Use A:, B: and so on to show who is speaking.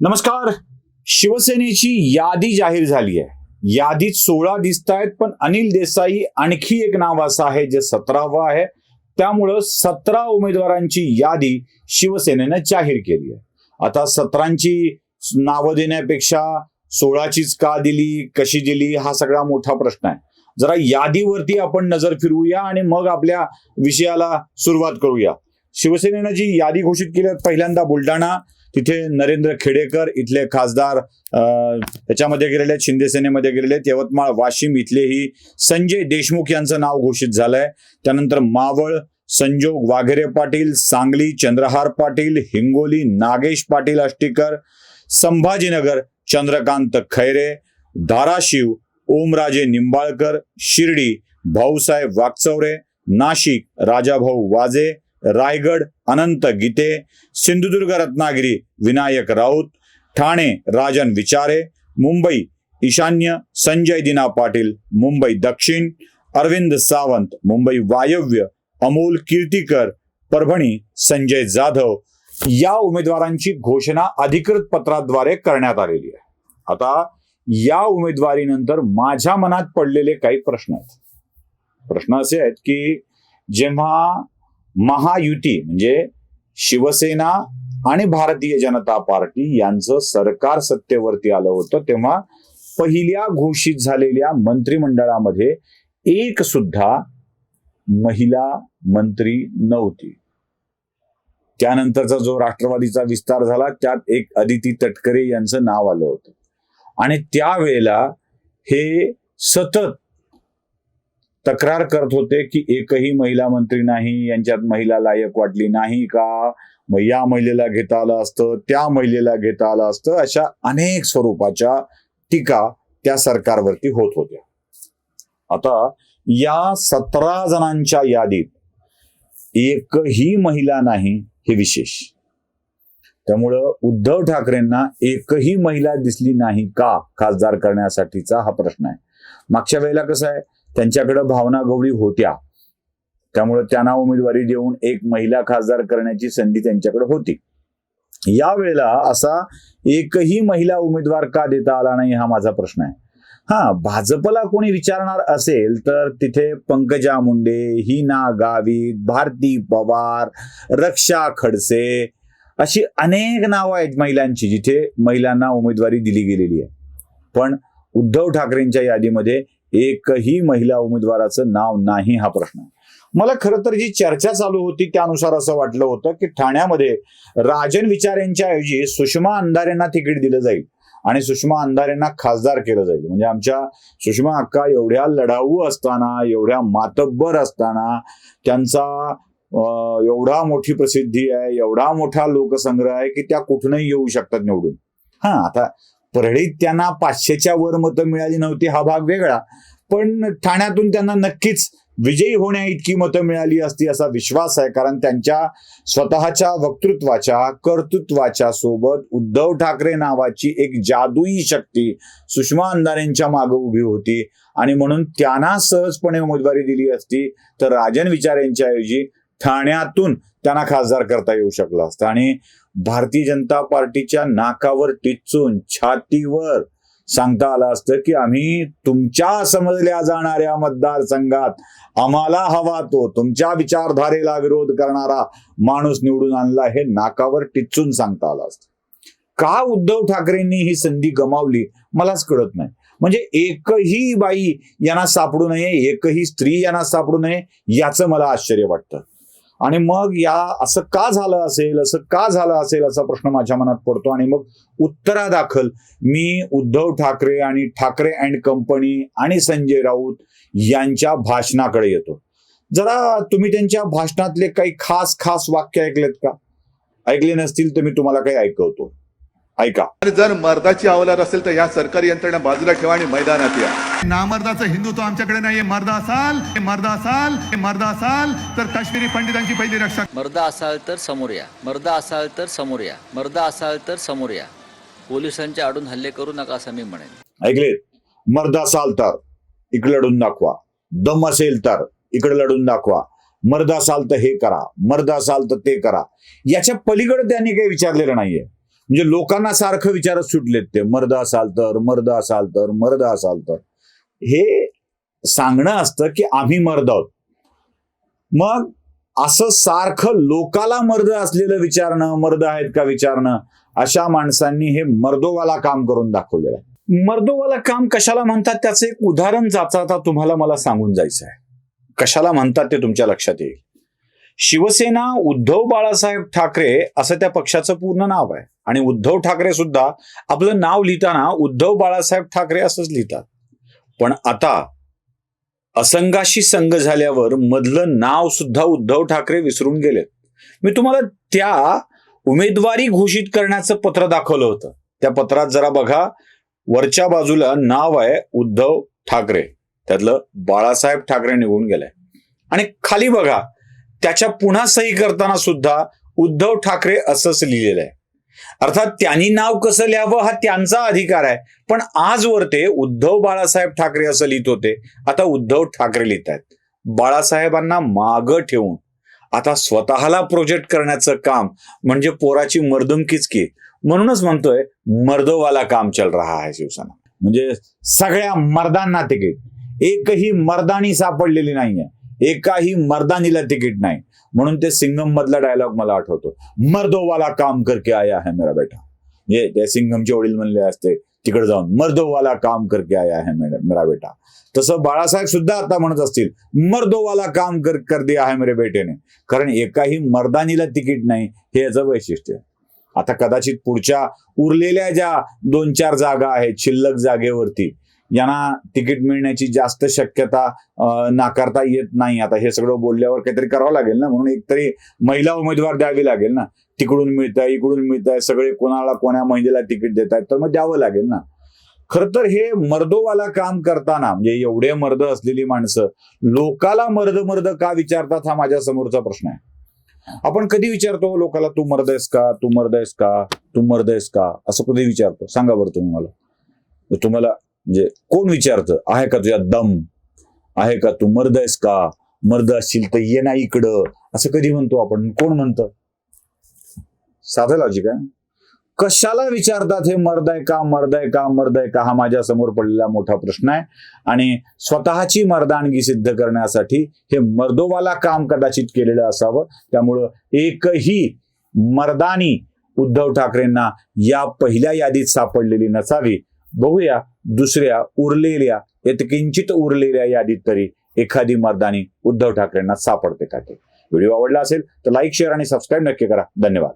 A: नमस्कार. शिवसेनेची यादी जाहीर झाली आहे. यादीत सोळा दिसत आहेत पण अनिल देसाई आणखी एक नाव असं आहे जे सतरावं आहे. त्यामुळं सतरा उमेदवारांची यादी शिवसेनेनं जाहीर केली आहे. आता सतरांची नावं देण्यापेक्षा सोळाचीच का दिली कशी दिली हा सगळा मोठा प्रश्न आहे. जरा यादीवरती आपण नजर फिरवूया आणि मग आपल्या विषयाला सुरुवात करूया. शिवसेनेनं जी यादी घोषित केली पहिल्यांदा बुलढाणा तिथे नरेंद्र खेडेकर इथले खासदार त्याच्यामध्ये गेलेले आहेत शिंदे सेनेमध्ये गेलेले आहेत यवतमाळ वाशिम इथलेही संजय देशमुख यांचं नाव घोषित झालंय. त्यानंतर मावळ संजोग वाघेरे पाटील सांगली चंद्रहार पाटील हिंगोली नागेश पाटील आष्टीकर संभाजीनगर चंद्रकांत खैरे धाराशिव ओमराजे निंबाळकर शिर्डी भाऊसाहेब वागचौरे नाशिक राजाभाऊ वाजे रायगड अनंत गीते सिंधुदुर्ग रत्नागिरी विनायक राऊत ठाणे राजन विचारे मुंबई ईशान्य संजय दिना पाटील मुंबई दक्षिण अरविंद सावंत मुंबई वायव्य अमोल कीर्तीकर परभणी संजय जाधव या उमेदवारांची घोषणा अधिकृत पत्राद्वारे करण्यात आलेली आहे. आता या उमेदवारीनंतर माझ्या मनात पडलेले काही प्रश्न आहेत. प्रश्न असे आहेत की जेव्हा महायुती म्हणजे शिवसेना आणि भारतीय जनता पार्टी यांचं सरकार सत्तेवरती आलं होतं तेव्हा पहिल्या घोषित झालेल्या मंत्रिमंडळामध्ये एक सुद्धा महिला मंत्री नव्हती. त्यानंतरचा जो राष्ट्रवादीचा विस्तार झाला त्यात एक अदिती तटकरे यांचं नाव आलं होतं. आणि त्यावेळेला हे सतत तक्रार करत होते की एकही महिला मंत्री नाही यांच्यात महिला लायक वाटली नाही का? मग या महिलेला घेता आलं असतं त्या महिलेला घेता आलं असतं अशा अनेक स्वरूपाच्या टीका त्या सरकारवरती होत होत्या. आता या सतरा जणांच्या यादीत एकही महिला नाही हे विशेष. त्यामुळं उद्धव ठाकरेंना एकही महिला दिसली नाही का खासदार करण्यासाठीचा हा प्रश्न आहे. मागच्या वेळेला कसं आहे त्यांच्याकडे भावना गवळी होत्या. त्यामुळे त्यांना उमेदवारी देऊन एक महिला खासदार करण्याची संधी त्यांच्याकडे होती. या वेळेला असा एकही महिला उमेदवार का देता आला नाही हा माझा प्रश्न आहे. हा भाजपला कोणी विचारणार असेल तर तिथे पंकजा मुंडे हिना गावित भारती पवार रक्षा खडसे अशी अनेक नावं आहेत महिलांची जिथे महिलांना उमेदवारी दिली गेलेली आहे. पण उद्धव ठाकरेंच्या यादीमध्ये एकही महिला उमेदवाराचं नाव नाही हा प्रश्न. मला खरं तर जी चर्चा चालू होती त्यानुसार असं वाटलं होतं की ठाण्यामध्ये राजन विचार यांच्या ऐवजी सुषमा अंधारेंना तिकीट दिलं जाईल आणि सुषमा अंधारेंना खासदार केलं जाईल. म्हणजे आमच्या सुषमा अक्का एवढ्या लढाऊ असताना एवढ्या मातब्बर असताना त्यांचा एवढा मोठी प्रसिद्धी आहे एवढा मोठा लोकसंग्रह आहे की त्या कुठूनही येऊ शकतात निवडून. हा आता परळीत त्यांना पाचशेच्या वर मतं मिळाली नव्हती हा भाग वेगळा. पण ठाण्यातून त्यांना नक्कीच विजयी होण्या इतकी मतं मिळाली असती असा विश्वास आहे कारण त्यांच्या स्वतःच्या वक्तृत्वाच्या कर्तृत्वाच्या सोबत उद्धव ठाकरे नावाची एक जादुई शक्ती सुषमा अंधारेंच्या मागे उभी होती. आणि म्हणून त्यांना सहजपणे उमेदवारी दिली असती तर राजन विचार यांच्याऐवजी ठाण्यातून त्यांना खासदार करता येऊ शकला असतं. आणि भारतीय जनता पार्टीच्या नाकावर टिचून छातीवर सांगता आलं असतं की आम्ही तुमच्या समजल्या जाणाऱ्या मतदारसंघात आम्हाला हवा तो तुमच्या विचारधारेला विरोध करणारा माणूस निवडून आणला हे नाकावर टिचून सांगता आलं असतं. का उद्धव ठाकरेंनी ही संधी गमावली? मलाच कळत नाही. म्हणजे एकही बाई यांना सापडू नये एकही स्त्री यांना सापडू नये याचं मला आश्चर्य वाटतं. आणि मग या असं का झालं असेल असं का झालं असेल असा प्रश्न माझ्या मनात पडतो आणि मग उत्तरादाखल मी उद्धव ठाकरे आणि ठाकरे अँड कंपनी आणि संजय राऊत यांच्या भाषणाकडे येतो. जरा तुम्ही त्यांच्या भाषणातले काही खास खास वाक्य ऐकलेत का? ऐकले नसतील तर मी तुम्हाला काही ऐकवतो. ऐका.
B: आणि जर मर्दाची अवलाद असेल तर या सरकारी यंत्रणा बाजूला ठेवा आणि मैदानात या.
C: नामर्दाचं हिंदुत्व आमच्याकडे नाहीये. मर्द असाल हे मर्द असाल हे मर्द असाल तर काश्मीरी पंडितांची पहिली रक्षा.
D: मर्द असाल तर समोर या. मर्द असाल तर समोर या. मर्द असाल तर समोर या. पोलिसांच्या आडून हल्ले करू नका असं मी म्हणेन.
A: ऐकलेत मर्द असाल तर इकडे लढून दाखवा. दम असेल तर इकडे लढून दाखवा. मर्द असाल तर हे करा. मर्द असाल तर ते करा. याच्या पलीकडे त्यांनी काही विचारलेलं नाहीये. म्हणजे लोकांना सारखं विचारत सुटलेत ते. मर्द असाल तर मर्द असाल तर मर्द असाल तर. हे सांगणं असतं की आम्ही मर्द आहोत. मग असं सारखं लोकाला मर्द असलेलं विचारणं मर्द आहेत का विचारणं अशा माणसांनी हे मर्दोवाला काम करून दाखवलेलं आहे. मर्दोवाला काम कशाला म्हणतात? त्याचं एक उदाहरण जाता आता तुम्हाला मला सांगून जायचं आहे. कशाला म्हणतात ते तुमच्या लक्षात येईल? शिवसेना उद्धव बाळासाहेब ठाकरे असं त्या पक्षाचं पूर्ण नाव आहे. आणि उद्धव ठाकरे सुद्धा आपलं नाव लिहिताना उद्धव बाळासाहेब ठाकरे असंच लिहितात. पण आता असंघाशी संघ झाल्यावर मधलं नाव सुद्धा उद्धव ठाकरे विसरून गेलेत. मी तुम्हाला त्या उमेदवारी घोषित करण्याचं पत्र दाखवलं होतं. त्या पत्रात जरा बघा वरच्या बाजूला नाव आहे उद्धव ठाकरे. त्यातलं बाळासाहेब ठाकरे निघून गेलंय आणि खाली बघा त्याच्या पुन्हा सही करताना सुद्धा उद्धव ठाकरे असंच लिहिलेलं आहे. अर्थात त्यांनी नाव कसं लिहावं हा त्यांचा अधिकार आहे. पण आजवर ते उद्धव बाळासाहेब ठाकरे असं लिहित होते. आता उद्धव ठाकरे लिहित आहेत. बाळासाहेबांना मागं ठेवून. आता स्वतःला प्रोजेक्ट करण्याचं काम म्हणजे पोराची मर्दुमकीच की. म्हणूनच म्हणतोय मर्दोवाला काम चल रहा आहे शिवसेना. म्हणजे सगळ्या मर्दांना तिकीट. एकही मर्दानी सापडलेली नाहीये. एकाही मर्दानीला तिकीट नाही. म्हणून ते सिंगम मधला डायलॉग मला आठवतो. मर्दोवाला काम करके आया है मेरा बेटा. हे त्या सिंगमचे वडील म्हणले असते तिकडे जाऊन मर्दोवाला काम करके आया है मेरा मेरा बेटा. तसं बाळासाहेब सुद्धा आता म्हणत असतील मर्दोवाला काम कर कर दिया है मेरे बेटेने. कारण एकाही मर्दानीला तिकीट नाही हे याचं वैशिष्ट्य आहे. आता कदाचित पुढच्या उरलेल्या ज्या दोन चार जागा आहेत शिल्लक जागेवरती यांना तिकीट मिळण्याची जास्त शक्यता नाकारता येत नाही. आता हे सगळं बोलल्यावर काहीतरी करावं लागेल ना? म्हणून एकतरी महिला उमेदवार द्यावी लागेल ना? तिकडून मिळत आहे इकडून मिळत आहे सगळे कोणाला कोण्या महिलेला तिकीट देत आहेत तर मग द्यावं लागेल ना? खर तर हे मर्दोवाला काम करताना म्हणजे एवढे मर्द असलेली माणसं लोकाला मर्द मर्द का विचारतात हा माझ्या समोरचा प्रश्न आहे. आपण कधी विचारतो लोकाला तू मर्द आहेस का? तू मर्द आहेस का? तू मर्द आहेस का? असं कधी विचारतो? सांगा बरं तुम्ही मला. तुम्हाला म्हणजे कोण विचारतं? आहे का तुझ्या दम? आहे का तू मर्द आहेस का? मर्द असशील तर ये ना इकडं. असं कधी म्हणतो आपण? कोण म्हणतं? साधं लॉजिक आहे. कशाला विचारतात हे मर्द आहे का? मर्द आहे का? मर्द आहे का? हा माझ्यासमोर पडलेला मोठा प्रश्न आहे. आणि स्वतःची मर्दानगी सिद्ध करण्यासाठी हे मर्दोवाला काम कदाचित केलेलं असावं. त्यामुळं एकही मर्दानी उद्धव ठाकरेंना या पहिल्या यादीत सापडलेली नसावी. बघूया दुसऱ्या उरलेल्या किंचित उरलेल्या यादीत तरी एखादी मर्दानी उद्धव ठाकरेंना सापडते का ते? व्हिडिओ आवडला असेल तर लाईक शेअर आणि सबस्क्राईब नक्की करा. धन्यवाद.